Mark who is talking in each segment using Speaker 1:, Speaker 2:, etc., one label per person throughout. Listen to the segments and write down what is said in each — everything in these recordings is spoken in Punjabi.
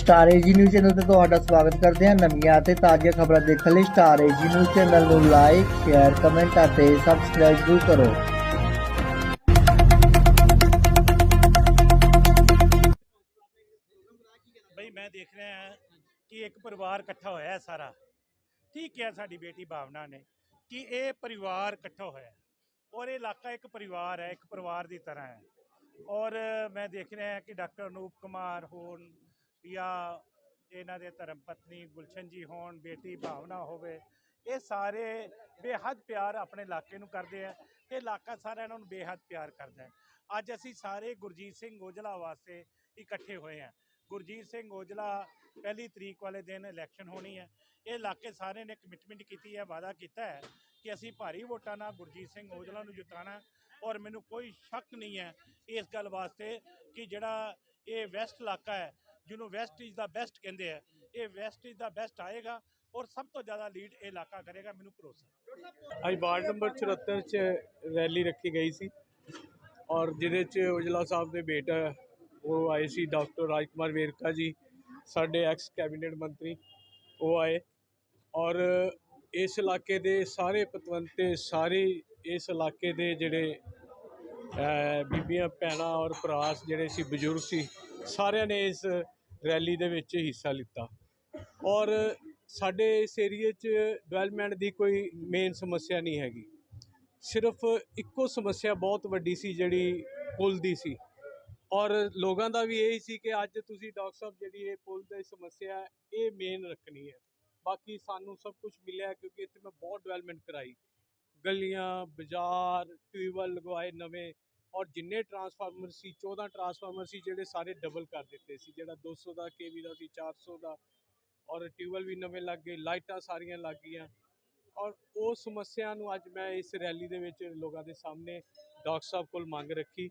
Speaker 1: ਸਟਾਰ ਏਜੀ ਨਿਊਜ਼ ਚੈਨਲ ਤੇ ਤੁਹਾਡਾ ਸਵਾਗਤ ਕਰਦੇ ਹਾਂ ਨਵੀਆਂ ਅਤੇ ਤਾਜ਼ੀਆਂ ਖਬਰਾਂ ਦੇਖਣ ਲਈ ਸਟਾਰ ਏਜੀ ਨਿਊਜ਼ ਚੈਨਲ ਨੂੰ ਲਾਈਕ ਸ਼ੇਅਰ ਕਮੈਂਟ ਅਤੇ ਸਬਸਕ੍ਰਾਈਬ ਜ਼ਰੂਰ ਕਰੋ।
Speaker 2: ਬਈ ਮੈਂ ਦੇਖ ਰਿਹਾ ਹਾਂ ਕਿ ਇੱਕ ਪਰਿਵਾਰ ਇਕੱਠਾ ਹੋਇਆ ਹੈ ਸਾਰਾ। ਠੀਕ ਹੈ ਸਾਡੀ ਬੇਟੀ ਭਾਵਨਾ ਨੇ ਕਿ ਇਹ ਪਰਿਵਾਰ ਇਕੱਠਾ ਹੋਇਆ ਹੈ ਔਰ ਇਹ ਇਲਾਕਾ ਇੱਕ ਪਰਿਵਾਰ ਹੈ, ਇੱਕ ਪਰਿਵਾਰ ਦੀ ਤਰ੍ਹਾਂ ਹੈ। ਔਰ ਮੈਂ ਦੇਖ ਰਿਹਾ ਹਾਂ ਕਿ ਡਾਕਟਰ ਅਨੂਪ ਕੁਮਾਰ ਹੋਣ ਜਾਂ ਇਹਨਾਂ ਦੇ ਧਰਮ ਪਤਨੀ ਗੁਲਸ਼ਨ ਜੀ ਹੋਣ, ਬੇਟੀ ਭਾਵਨਾ ਹੋਵੇ, ਇਹ ਸਾਰੇ ਬੇਹੱਦ ਪਿਆਰ ਆਪਣੇ ਇਲਾਕੇ ਨੂੰ ਕਰਦੇ ਆ ਤੇ ਇਲਾਕਾ ਸਾਰਾ ਇਹਨਾਂ ਨੂੰ ਬੇਹੱਦ ਪਿਆਰ ਕਰਦਾ ਹੈ। ਅੱਜ ਅਸੀਂ ਸਾਰੇ ਗੁਰਜੀਤ ਸਿੰਘ ਔਜਲਾ ਵਾਸਤੇ ਇਕੱਠੇ ਹੋਏ ਹਾਂ। ਗੁਰਜੀਤ ਸਿੰਘ ਔਜਲਾ ਪਹਿਲੀ ਤਰੀਕ ਵਾਲੇ ਦਿਨ ਇਲੈਕਸ਼ਨ ਹੋਣੀ ਹੈ। ਇਹ ਇਲਾਕੇ ਸਾਰੇ ਨੇ ਕਮਿਟਮੈਂਟ ਕੀਤੀ ਹੈ, ਵਾਅਦਾ ਕੀਤਾ ਹੈ ਕਿ ਅਸੀਂ ਭਾਰੀ ਵੋਟਾਂ ਨਾਲ ਗੁਰਜੀਤ ਸਿੰਘ ਔਜਲਾ ਨੂੰ ਜਿਤਾਣਾ ਔਰ ਮੈਨੂੰ ਕੋਈ ਸ਼ੱਕ ਨਹੀਂ ਹੈ ਇਸ ਗੱਲ ਵਾਸਤੇ ਕਿ ਜਿਹੜਾ ਇਹ ਵੈਸਟ ਇਲਾਕਾ ਹੈ ਜਿਹਨੂੰ ਵੈਸਟ ਇਜ਼ ਦਾ ਬੈਸਟ ਕਹਿੰਦੇ ਆ, ਇਹ ਵੈਸਟ ਇਜ਼ ਦਾ ਬੈਸਟ ਆਏਗਾ ਔਰ ਸਭ ਤੋਂ ਜ਼ਿਆਦਾ ਲੀਡ ਇਹ ਇਲਾਕਾ ਕਰੇਗਾ, ਮੈਨੂੰ ਭਰੋਸਾ
Speaker 3: ਅੱਜ ਵਾਰਡ ਨੰਬਰ 74 ਚ ਰੈਲੀ ਰੱਖੀ ਗਈ ਸੀ ਔਰ ਜਿਹਦੇ ਚ ਉਜਲਾ ਸਾਹਿਬ ਦੇ ਬੇਟਾ ਉਹ ਆਏ ਸੀ, ਡਾਕਟਰ ਰਾਜਕੁਮਾਰ ਵੇਰਕਾ ਜੀ, ਸਾਡੇ ਐਕਸ ਕੈਬਨਿਟ ਮੰਤਰੀ, ਉਹ ਆਏ ਔਰ ਇਸ ਇਲਾਕੇ ਦੇ ਸਾਰੇ ਪਤਵੰਤੇ, ਸਾਰੇ ਇਸ ਇਲਾਕੇ ਦੇ ਜਿਹੜੇ ਬੀਬੀਆਂ, ਭੈਣਾਂ ਔਰ ਭਰਾ ਜਿਹੜੇ ਸੀ, ਬਜ਼ੁਰਗ ਸੀ, ਸਾਰਿਆਂ ਨੇ ਇਸ ਰੈਲੀ ਦੇ ਵਿੱਚ ਹਿੱਸਾ ਲਿੱਤਾ। ਔਰ ਸਾਡੇ ਇਸ ਏਰੀਏ 'ਚ ਡਿਵੈਲਪਮੈਂਟ ਦੀ ਕੋਈ ਮੇਨ ਸਮੱਸਿਆ ਨਹੀਂ ਹੈਗੀ। ਸਿਰਫ ਇੱਕੋ ਸਮੱਸਿਆ ਬਹੁਤ ਵੱਡੀ ਸੀ ਜਿਹੜੀ ਪੁਲ ਦੀ ਸੀ। ਔਰ ਲੋਕਾਂ ਦਾ ਵੀ ਇਹ ਸੀ ਕਿ ਅੱਜ ਤੁਸੀਂ ਡਾਕਟਰ ਸਾਹਿਬ ਜਿਹੜੀ ਇਹ ਪੁਲ ਦੀ ਸਮੱਸਿਆ ਇਹ ਮੇਨ ਰੱਖਣੀ ਹੈ। ਬਾਕੀ ਸਾਨੂੰ ਸਭ ਕੁਝ ਮਿਲਿਆ ਕਿਉਂਕਿ ਇੱਥੇ ਮੈਂ ਬਹੁਤ ਡਿਵੈਲਪਮੈਂਟ ਕਰਾਈ। ਗਲੀਆਂ, ਬਾਜ਼ਾਰ, ਟਿਊਬਵੈੱਲ ਲਗਵਾਏ ਨਵੇਂ। ਔਰ ਜਿੰਨੇ ਟਰਾਂਸਫਾਰਮਰ ਸੀ 14 ਟਰਾਂਸਫਾਰਮਰ ਸੀ ਜਿਹੜੇ ਸਾਰੇ ਡਬਲ ਕਰ ਦਿੱਤੇ ਸੀ, ਜਿਹੜਾ 200 ਦਾ ਕੇਵੀ ਦਾ ਸੀ 400 ਦਾ ਔਰ ਟਿਊਬਵੈੱਲ ਵੀ ਨਵੇਂ ਲੱਗ ਗਏ, ਲਾਈਟਾਂ ਸਾਰੀਆਂ ਲੱਗ ਗਈਆਂ। ਔਰ ਉਹ ਸਮੱਸਿਆ ਨੂੰ ਅੱਜ ਮੈਂ ਇਸ ਰੈਲੀ ਦੇ ਵਿੱਚ ਲੋਕਾਂ ਦੇ ਸਾਹਮਣੇ ਡਾਕਟਰ ਸਾਹਿਬ ਕੋਲ ਮੰਗ ਰੱਖੀ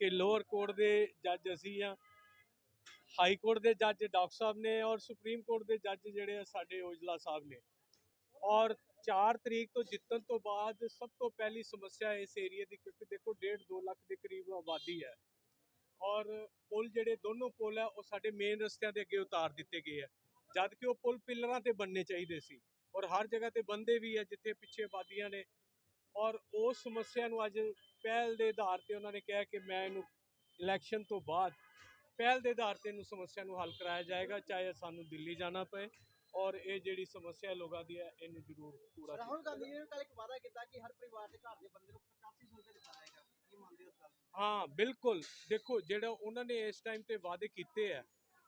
Speaker 3: ਕਿ ਲੋਅਰ ਕੋਰਟ ਦੇ ਜੱਜ ਅਸੀਂ ਆ, ਹਾਈ ਕੋਰਟ ਦੇ ਜੱਜ ਡਾਕਟਰ ਸਾਹਿਬ ਨੇ ਔਰ ਸੁਪਰੀਮ ਕੋਰਟ ਦੇ ਜੱਜ ਜਿਹੜੇ ਆ ਸਾਡੇ ਔਜਲਾ ਸਾਹਿਬ ਨੇ ਔਰ 4 ਤਰੀਕ ਤੋਂ ਜਿੱਤਣ ਤੋਂ ਬਾਅਦ ਸਭ ਤੋਂ ਪਹਿਲੀ ਸਮੱਸਿਆ ਇਸ ਏਰੀਆ ਦੀ, ਕਿਉਂਕਿ ਦੇਖੋ 1.5 2 ਲੱਖ ਦੇ ਕਰੀਬ ਆਬਾਦੀ ਹੈ। ਔਰ ਪੁਲ ਜਿਹੜੇ ਦੋਨੋਂ ਪੁਲ ਹੈ, ਉਹ ਸਾਡੇ ਮੇਨ ਰਸਤਿਆਂ ਦੇ ਅੱਗੇ ਉਤਾਰ ਦਿੱਤੇ ਗਏ ਆ ਜਦ ਕਿ ਉਹ ਪੁਲ ਪਿੱਲਰਾਂ ਤੇ ਬਣਨੇ ਚਾਹੀਦੇ ਸੀ, ਔਰ ਹਰ ਜਗ੍ਹਾ ਤੇ ਬੰਦੇ ਵੀ ਆ ਜਿੱਥੇ ਪਿੱਛੇ ਆਬਾਦੀਆਂ ਨੇ। ਔਰ ਉਸ ਸਮੱਸਿਆ ਨੂੰ ਅੱਜ ਪਹਿਲ ਦੇ ਆਧਾਰ ਤੇ ਉਹਨਾਂ ਨੇ ਕਿਹਾ ਕਿ ਮੈਂ ਇਹਨੂੰ ਇਲੈਕਸ਼ਨ ਤੋਂ ਬਾਅਦ ਪਹਿਲ ਦੇ ਆਧਾਰ ਤੇ ਇਹਨੂੰ ਸਮੱਸਿਆ ਨੂੰ ਹੱਲ ਕਰਾਇਆ ਜਾਏਗਾ, ਚਾਹੇ ਸਾਨੂੰ ਦਿੱਲੀ ਜਾਣਾ ਪਏ। ਔਰ ਇਹ ਜਿਹੜੀ ਸਮੱਸਿਆ ਲੋਕਾਂ ਦੀ ਹੈ ਇਹਨੂੰ ਜ਼ਰੂਰ ਪੂਰਾ
Speaker 4: ਰਾਹੁਲ ਗਾਂਧੀ ਨੇ ਕੱਲ ਇੱਕ ਵਾਅਦਾ ਕੀਤਾ ਕਿ ਹਰ ਪਰਿਵਾਰ ਦੇ ਘਰ ਦੇ ਬੰਦੇ ਨੂੰ 8500 ਰੁਪਏ ਦਿੱਤਾ ਜਾਏਗਾ। ਕੀ ਮੰਨਦੇ ਹੋ ਇਸ ਗੱਲ?
Speaker 3: ਹਾਂ ਬਿਲਕੁਲ। ਦੇਖੋ ਜਿਹੜਾ ਉਹਨਾਂ ਨੇ ਇਸ ਟਾਈਮ ਤੇ ਵਾਅਦੇ ਕੀਤੇ ਆ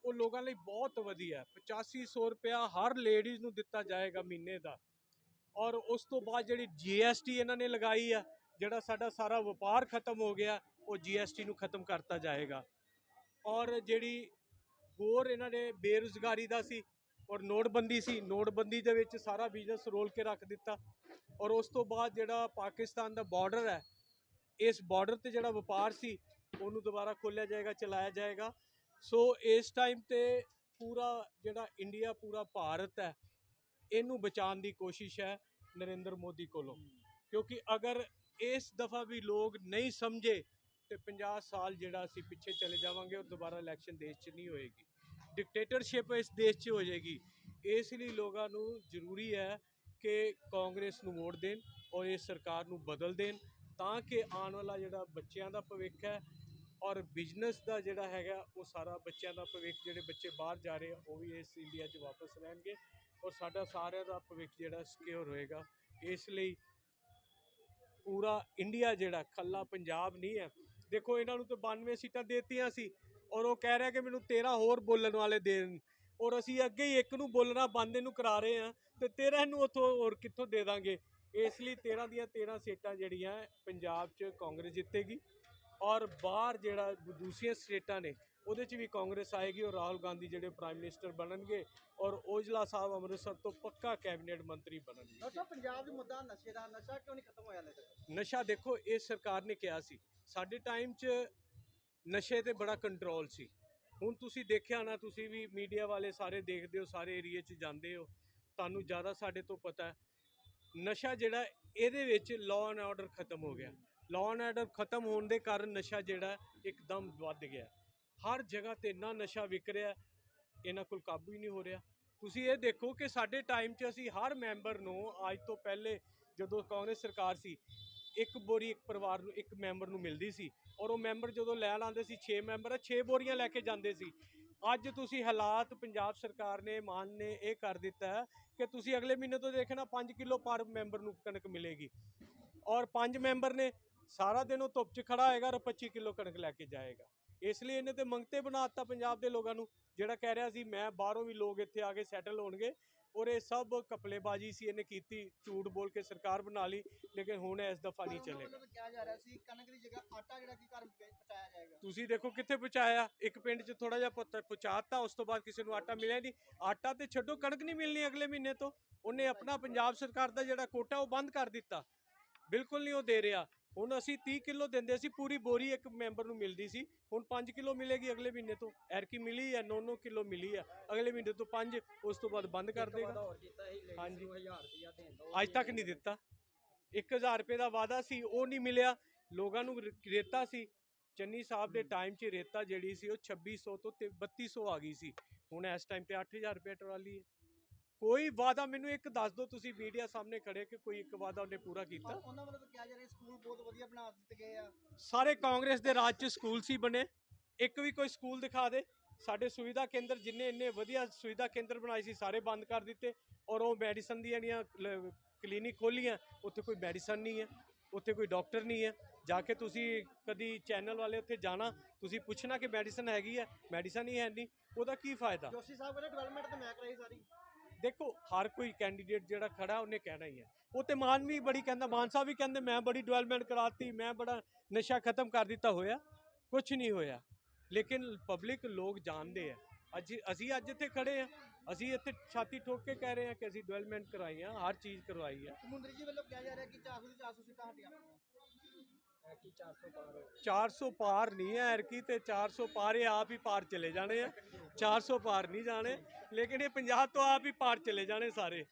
Speaker 3: ਉਹ ਲੋਕਾਂ ਲਈ ਬਹੁਤ ਵਧੀਆ 8500 ਰੁਪਇਆ ਹਰ ਲੇਡੀਜ਼ ਨੂੰ ਦਿੱਤਾ ਜਾਏਗਾ ਮਹੀਨੇ ਦਾ। ਔਰ ਉਸ ਤੋਂ ਬਾਅਦ ਜਿਹੜੀ ਜੀਐਸਟੀ ਇਹਨਾਂ ਨੇ ਲਗਾਈ ਆ ਜਿਹੜਾ ਸਾਡਾ ਸਾਰਾ ਵਪਾਰ ਖਤਮ ਹੋ ਗਿਆ ਉਹ ਜੀਐਸਟੀ ਨੂੰ ਖਤਮ ਕਰਤਾ ਜਾਏਗਾ। ਔਰ ਜਿਹੜੀ ਹੋਰ ਇਹਨਾਂ ਨੇ ਬੇਰੁਜ਼ਗਾਰੀ ਦਾ ਸੀ ਔਰ ਨੋਟਬੰਦੀ ਸੀ, ਨੋਟਬੰਦੀ ਦੇ ਵਿੱਚ ਸਾਰਾ ਬਿਜ਼ਨਸ ਰੋਲ ਕੇ ਰੱਖ ਦਿੱਤਾ। ਔਰ ਉਸ ਤੋਂ ਬਾਅਦ ਜਿਹੜਾ ਪਾਕਿਸਤਾਨ ਦਾ ਬਾਰਡਰ ਹੈ, ਇਸ ਬਾਰਡਰ ਤੇ ਜਿਹੜਾ ਵਪਾਰ ਸੀ, ਉਹਨੂੰ ਦੁਬਾਰਾ ਖੋਲ੍ਹਿਆ ਜਾਏਗਾ, ਚਲਾਇਆ ਜਾਏਗਾ। ਸੋ ਇਸ ਟਾਈਮ ਤੇ ਪੂਰਾ ਜਿਹੜਾ ਇੰਡੀਆ ਪੂਰਾ ਭਾਰਤ ਹੈ, ਇਹਨੂੰ ਬਚਾਉਣ ਦੀ ਕੋਸ਼ਿਸ਼ ਹੈ ਨਰਿੰਦਰ ਮੋਦੀ ਕੋਲੋਂ। ਕਿਉਂਕਿ ਅਗਰ ਇਸ ਦਫਾ ਵੀ ਲੋਕ ਨਹੀਂ ਸਮਝੇ ਤੇ 50 ਸਾਲ ਜਿਹੜਾ ਅਸੀਂ ਪਿੱਛੇ ਚਲੇ ਜਾਵਾਂਗੇ ਔਰ ਦੁਬਾਰਾ ਇਲੈਕਸ਼ਨ ਦੇਸ਼ 'ਚ ਨਹੀਂ ਹੋਏਗੀ। ਡਿਕਟੇਟਰਸ਼ਿਪ ਇਸ ਦੇਸ਼ 'ਚ ਹੋ ਜਾਏਗੀ। ਇਸ ਲਈ ਲੋਕਾਂ ਨੂੰ ਜ਼ਰੂਰੀ ਹੈ ਕਿ ਕਾਂਗਰਸ ਨੂੰ ਵੋਟ ਦੇਣ ਔਰ ਇਸ ਸਰਕਾਰ ਨੂੰ ਬਦਲ ਦੇਣ ਤਾਂ ਕਿ ਆਉਣ ਵਾਲਾ ਜਿਹੜਾ ਬੱਚਿਆਂ ਦਾ ਭਵਿੱਖ ਹੈ ਔਰ ਬਿਜ਼ਨਸ ਦਾ ਜਿਹੜਾ ਹੈਗਾ ਉਹ ਸਾਰਾ ਬੱਚਿਆਂ ਦਾ ਭਵਿੱਖ, ਜਿਹੜੇ ਬੱਚੇ ਬਾਹਰ ਜਾ ਰਹੇ ਆ, ਉਹ ਵੀ ਇਸ ਇੰਡੀਆ 'ਚ ਵਾਪਸ ਰਹਿਣਗੇ ਔਰ ਸਾਡਾ ਸਾਰਿਆਂ ਦਾ ਭਵਿੱਖ ਜਿਹੜਾ ਸਿਕਿਉਰ ਹੋਏਗਾ। ਇਸ ਲਈ ਪੂਰਾ ਇੰਡੀਆ ਜਿਹੜਾ ਕੱਲਾ ਪੰਜਾਬ ਨਹੀਂ ਹੈ। ਦੇਖੋ ਇਹਨਾਂ ਨੂੰ ਤਾਂ 92 ਸੀਟਾਂ ਦਿੱਤੀਆਂ ਸੀ। ਔਰ ਉਹ ਕਹਿ ਰਿਹਾ ਕਿ ਮੈਨੂੰ 13 ਹੋਰ ਬੋਲਣ ਵਾਲੇ ਦੇਣ। ਔਰ ਅਸੀਂ ਅੱਗੇ ਹੀ ਇੱਕ ਨੂੰ ਬੋਲਣਾ ਬੰਦ ਇਹਨੂੰ ਕਰਾ ਰਹੇ ਆ ਤੇ 13 ਨੂੰ ਉੱਥੋਂ ਹੋਰ ਕਿੱਥੋਂ ਦੇ ਦਾਂਗੇ? ਇਸ ਲਈ 13 ਦੀਆਂ 13 ਸੀਟਾਂ ਜਿਹੜੀਆਂ ਪੰਜਾਬ 'ਚ ਕਾਂਗਰਸ ਜਿੱਤੇਗੀ ਔਰ ਬਾਹਰ ਜਿਹੜਾ ਦੂਸਰੀਆਂ ਸਟੇਟਾਂ ਨੇ ਉਹਦੇ 'ਚ ਵੀ ਕਾਂਗਰਸ ਆਏਗੀ ਔਰ ਰਾਹੁਲ ਗਾਂਧੀ ਜਿਹੜੇ ਪ੍ਰਾਈਮ ਮਿਨਿਸਟਰ ਬਣਨਗੇ ਔਰ ਔਜਲਾ ਸਾਹਿਬ ਅੰਮ੍ਰਿਤਸਰ ਤੋਂ ਪੱਕਾ ਕੈਬਨਿਟ ਮੰਤਰੀ ਬਣਨਗੇ।
Speaker 4: ਡਾਕਟਰ ਪੰਜਾਬ ਦੇ ਮੁੱਦਾ ਨਸ਼ੇ ਦਾ ਨਸ਼ਾ ਕਿਉਂ ਨਹੀਂ ਖਤਮ ਹੋਇਆ ਤੱਕ?
Speaker 3: ਨਸ਼ਾ ਦੇਖੋ ਇਹ ਸਰਕਾਰ ਨੇ ਕਿਹਾ ਸੀ। ਸਾਡੇ ਟਾਈਮ 'ਚ ਨਸ਼ੇ ਤੇ ਬੜਾ ਕੰਟਰੋਲ ਸੀ। ਹੁਣ ਤੁਸੀਂ ਦੇਖਿਆ ਨਾ ਤੁਸੀਂ ਵੀ ਮੀਡੀਆ ਵਾਲੇ ਸਾਰੇ ਦੇਖਦੇ ਹੋ, ਸਾਰੇ ਏਰੀਏ 'ਚ ਜਾਂਦੇ ਹੋ। ਤੁਹਾਨੂੰ ਜ਼ਿਆਦਾ ਸਾਡੇ ਤੋਂ ਪਤਾ ਨਸ਼ਾ ਜਿਹੜਾ ਇਹਦੇ ਵਿੱਚ ਲਾਅ ਐਂਡ ਆਰਡਰ ਖਤਮ ਹੋ ਗਿਆ। ਲਾਅ ਐਂਡ ਆਰਡਰ ਖਤਮ ਹੋਣ ਦੇ ਕਾਰਨ ਨਸ਼ਾ ਜਿਹੜਾ ਇੱਕਦਮ ਵੱਧ ਗਿਆ। ਹਰ ਜਗ੍ਹਾ ਤੇ ਇੰਨਾ ਨਸ਼ਾ ਵਿਕ ਰਿਹਾ, ਇਹਨਾਂ ਕੋਲ ਕਾਬੂ ਹੀ ਨਹੀਂ ਹੋ ਰਿਹਾ। ਤੁਸੀਂ ਇਹ ਦੇਖੋ ਕਿ ਸਾਡੇ ਟਾਈਮ 'ਚ ਅਸੀਂ ਹਰ ਮੈਂਬਰ ਨੂੰ ਅੱਜ ਤੋਂ ਪਹਿਲੇ ਜਦੋਂ ਕਾਂਗਰਸ ਸਰਕਾਰ ਸੀ ਇੱਕ ਬੋਰੀ ਇੱਕ ਪਰਿਵਾਰ ਨੂੰ, ਇੱਕ ਮੈਂਬਰ ਨੂੰ ਮਿਲਦੀ ਸੀ ਔਰ ਉਹ ਮੈਂਬਰ ਜਦੋਂ ਲੈਣ ਆਉਂਦੇ ਸੀ 6 ਮੈਂਬਰ ਆ 6 ਬੋਰੀਆਂ ਲੈ ਕੇ ਜਾਂਦੇ ਸੀ। ਅੱਜ ਤੁਸੀਂ ਹਾਲਾਤ ਪੰਜਾਬ ਸਰਕਾਰ ਨੇ, ਮਾਨ ਨੇ ਇਹ ਕਰ ਦਿੱਤਾ ਹੈ ਕਿ ਤੁਸੀਂ ਅਗਲੇ ਮਹੀਨੇ ਤੋਂ ਦੇਖਣਾ 5 ਕਿਲੋ ਪਰ ਮੈਂਬਰ ਨੂੰ ਕਣਕ ਮਿਲੇਗੀ। ਔਰ ਪੰਜ ਮੈਂਬਰ ਨੇ ਸਾਰਾ ਦਿਨ ਉਹ ਧੁੱਪ 'ਚ ਖੜਾ ਹੋਏਗਾ ਔਰ 25 ਕਿਲੋ ਕਣਕ ਲੈ ਕੇ ਜਾਏਗਾ। ਇਸ ਲਈ ਇਹਨੇ ਤੇ ਮੰਗਤੇ ਬਣਾਤਾ ਪੰਜਾਬ ਦੇ ਲੋਕਾਂ ਨੂੰ। ਜਿਹੜਾ ਕਹਿ ਰਿਹਾ ਸੀ ਮੈਂ ਬਾਹਰੋਂ ਵੀ ਲੋਕ ਇੱਥੇ ਆ ਕੇ ਸੈਟਲ ਹੋਣਗੇ। ਔਰ ਇਹ ਸਭ ਕਪਲੇਬਾਜ਼ੀ ਸੀ ਇਹਨੇ ਕੀਤੀ ਝੂਠ ਬੋਲ ਕੇ ਸਰਕਾਰ ਬਣਾ ਲਈ ਲੇਕਿਨ ਹੁਣ ਇਸ ਦਫਾ ਨਹੀਂ ਚੱਲੇਗਾ।
Speaker 4: ਮਤਲਬ ਕਿਹਾ ਜਾ ਰਿਹਾ ਸੀ ਕਣਕ ਦੀ ਜਗ੍ਹਾ ਆਟਾ ਜਿਹੜਾ ਕਿ ਘਰ ਭੇ- ਪਹੁੰਚਾਇਆ ਜਾਏਗਾ।
Speaker 3: ਤੁਸੀਂ ਦੇਖੋ ਕਿੱਥੇ ਪਹੁੰਚਾਇਆ। ਇੱਕ ਪਿੰਡ 'ਚ ਥੋੜਾ ਜਿਹਾ ਪਹੁੰਚਾ- ਪਹੁੰਚਾਤਾ ਉਸ ਤੋਂ ਬਾਅਦ ਕਿਸੇ ਨੂੰ ਆਟਾ ਮਿਲਿਆ ਨਹੀਂ। ਆਟਾ ਤੇ ਛੱਡੋ ਕਣਕ ਨਹੀਂ ਮਿਲਣੀ ਅਗਲੇ ਮਹੀਨੇ ਤੋਂ। ਉਹਨੇ ਆਪਣਾ ਪੰਜਾਬ ਸਰਕਾਰ ਦਾ ਜਿਹੜਾ ਕੋਟਾ ਉਹ ਬੰਦ ਕਰ ਦਿੱਤਾ। ਬਿਲਕੁਲ ਨਹੀਂ ਉਹ ਦੇ ਰਿਹਾ। ਹੁਣ ਅਸੀਂ 30 ਕਿਲੋ ਦਿੰਦੇ ਸੀ ਪੂਰੀ ਬੋਰੀ ਇੱਕ ਮੈਂਬਰ ਨੂੰ ਮਿਲਦੀ ਸੀ। ਹੁਣ 5 ਕਿਲੋ ਮਿਲੇਗੀ ਅਗਲੇ ਮਹੀਨੇ ਤੋਂ। ਐਰਕੀ ਮਿਲੀ ਹੈ 9-9 ਕਿਲੋ ਮਿਲੀ ਹੈ ਅਗਲੇ ਮਹੀਨੇ ਤੋਂ 5 ਉਸ ਤੋਂ ਬਾਅਦ ਬੰਦ ਕਰ ਦੇਗਾ। ਹਾਂਜੀ।
Speaker 4: ਨੂੰ 1000 ਰੁਪਇਆ ਦੇਣ ਦਾ
Speaker 3: ਅੱਜ ਤੱਕ ਨਹੀਂ ਦਿੱਤਾ। 1000 ਰੁਪਏ ਦਾ ਵਾਅਦਾ ਸੀ ਉਹ ਨਹੀਂ ਮਿਲਿਆ। ਲੋਕਾਂ ਨੂੰ ਰੇਤਾ ਸੀ। ਚੰਨੀ ਸਾਹਿਬ ਦੇ ਟਾਈਮ 'ਚ ਰੇਤਾ ਜਿਹੜੀ ਸੀ ਉਹ 2600 ਤੋਂ ਤੇ 3200 ਆ ਗਈ ਸੀ। ਹੁਣ ਇਸ ਟਾਈਮ ਤੇ 8000 ਰੁਪਏ ਟਰਾਲੀ ਹੈ। ਕੋਈ ਵਾਅਦਾ ਮੈਨੂੰ ਇੱਕ ਦੱਸ ਦਿਓ ਤੁਸੀਂ ਮੀਡੀਆ ਸਾਹਮਣੇ ਖੜੇ ਕਿ ਕੋਈ ਇੱਕ ਵਾਅਦਾ ਉਹਨੇ ਪੂਰਾ ਕੀਤਾ।
Speaker 4: ਉਹਨਾਂ ਵੱਲੋਂ ਤਾਂ ਕਿਹਾ ਜਾ ਰਿਹਾ ਸਕੂਲ ਬਹੁਤ ਵਧੀਆ ਬਣਾ ਦਿੱਤੇ ਗਏ ਆ।
Speaker 3: ਸਾਰੇ ਕਾਂਗਰਸ ਦੇ ਰਾਜ 'ਚ ਸਕੂਲ ਸੀ ਬਣੇ। ਇੱਕ ਵੀ ਕੋਈ ਸਕੂਲ ਦਿਖਾ ਦੇ। ਸਾਡੇ ਸੁਵਿਧਾ ਕੇਂਦਰ ਜਿੰਨੇ ਇੰਨੇ ਵਧੀਆ ਸੁਵਿਧਾ ਕੇਂਦਰ ਬਣਾਏ ਸੀ ਸਾਰੇ ਬੰਦ ਕਰ ਦਿੱਤੇ। ਔਰ ਉਹ ਮੈਡੀਸਨ ਦੀਆਂ ਜਿਹੜੀਆਂ ਕਲ- ਕਲੀਨਿਕ ਖੋਲੀਆਂ ਉੱਥੇ ਕੋਈ ਮੈਡੀਸਨ ਨਹੀਂ ਹੈ ਉੱਥੇ ਕੋਈ ਡਾਕਟਰ ਨਹੀਂ ਹੈ। ਜਾ ਕੇ ਤੁਸੀਂ ਕਦੀ ਚੈਨਲ ਵਾਲੇ ਉੱਥੇ ਜਾਣਾ ਤੁਸੀਂ ਪੁੱਛਣਾ ਕਿ ਮੈਡੀਸਨ ਹੈਗੀ ਹੈ ਮੈਡੀਸਨ ਹੀ ਹੈ ਨਹੀਂ ਉਹਦਾ ਕੀ ਫਾਇਦਾ?
Speaker 4: ਜੋਸ਼ੀ ਸਾਹਿਬ ਕਹਿੰਦੇ ਡਿਵੈਲਪਮੈਂਟ ਤੇ ਮੈਂ ਕਰਾਈ ਸਾਰੀ।
Speaker 3: ਦੇਖੋ ਹਰ ਕੋਈ ਕੈਂਡੀਡੇਟ ਜਿਹੜਾ ਖੜਾ ਉਹਨੇ ਕਹਿਣਾ ਹੀ ਹੈ। ਉਹ ਤੇ ਮਾਨ ਵੀ ਬੜੀ ਕਹਿੰਦਾ ਮਾਨ ਸਾਹਿਬ ਵੀ ਕਹਿੰਦੇ ਮੈਂ ਬੜੀ ਡਿਵੈਲਪਮੈਂਟ ਕਰਾਤੀ ਮੈਂ ਬੜਾ ਨਸ਼ਾ ਖਤਮ ਕਰ ਦਿੱਤਾ ਹੋਇਆ ਕੁਝ ਨਹੀਂ ਹੋਇਆ। ਲੇਕਿਨ ਪਬਲਿਕ ਲੋਕ ਜਾਣਦੇ ਆ। ਅੱਜ ਅਸੀਂ ਅੱਜ ਇੱਥੇ ਖੜੇ ਆ। ਅਸੀਂ ਇੱਥੇ ਛਾਤੀ ਠੋਕ ਕੇ ਕਹਿ ਰਹੇ ਹਾਂ ਕਿ ਅਸੀਂ ਡਿਵੈਲਪਮੈਂਟ ਕਰਾਈ ਆ ਹਰ ਚੀਜ਼ ਕਰਵਾਈ ਆ।
Speaker 4: ਸਮੁੰਦਰੀ ਜੀ ਵੱਲੋਂ ਕਿਹਾ ਜਾ ਰਿਹਾ ਕਿ 400 ਦੀ 400 ਸੀਟਾਂ ਹਟੀਆਂ ਕਿ 400 ਪਾਰ
Speaker 3: 400 ਪਾਰ ਨਹੀਂ ਹੈ ਐਰਕੀ ਤੇ 400 ਪਾਰ ਇਹ ਆਪ ਹੀ ਪਾਰ ਚਲੇ ਜਾਣੇ ਆ। 400 ਪਾਰ ਨਹੀਂ ਜਾਣੇ। ਲੇਕਿਨ ਇਹ 50 ਤੋਂ ਆਪ ਹੀ ਪਾਰ ਚਲੇ ਜਾਣੇ ਸਾਰੇ।